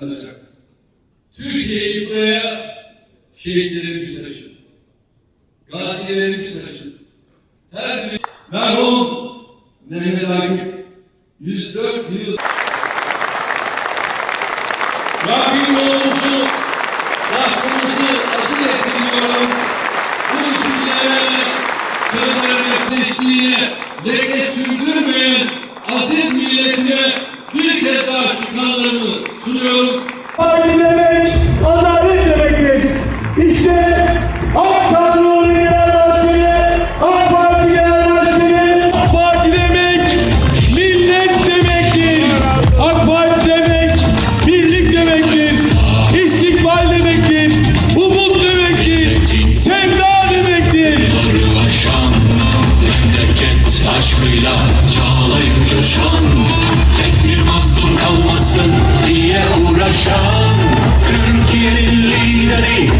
kazanacak. Türkiye'yi buraya şehitlerimiz taşıdı. Gazilerimiz taşıdı. Her bir merhum Mehmet Akif 104 yıl Rabbim yolumuzu, Rabbimizi aziz etsin. Bu cümlelere, sözlerine, seçtiğine leke sürdürmeyen Parti demek adalet demektir. İşte AK Kadro Genel Başkanı, AK Parti Genel Başkanı. AK Parti demek millet demektir. AK Parti demek birlik demektir. İstikbal demektir. Umut demektir. Sevda demektir. Uğraşan memleket aşkıyla çağlayıp coşan Türkiye'nin lideri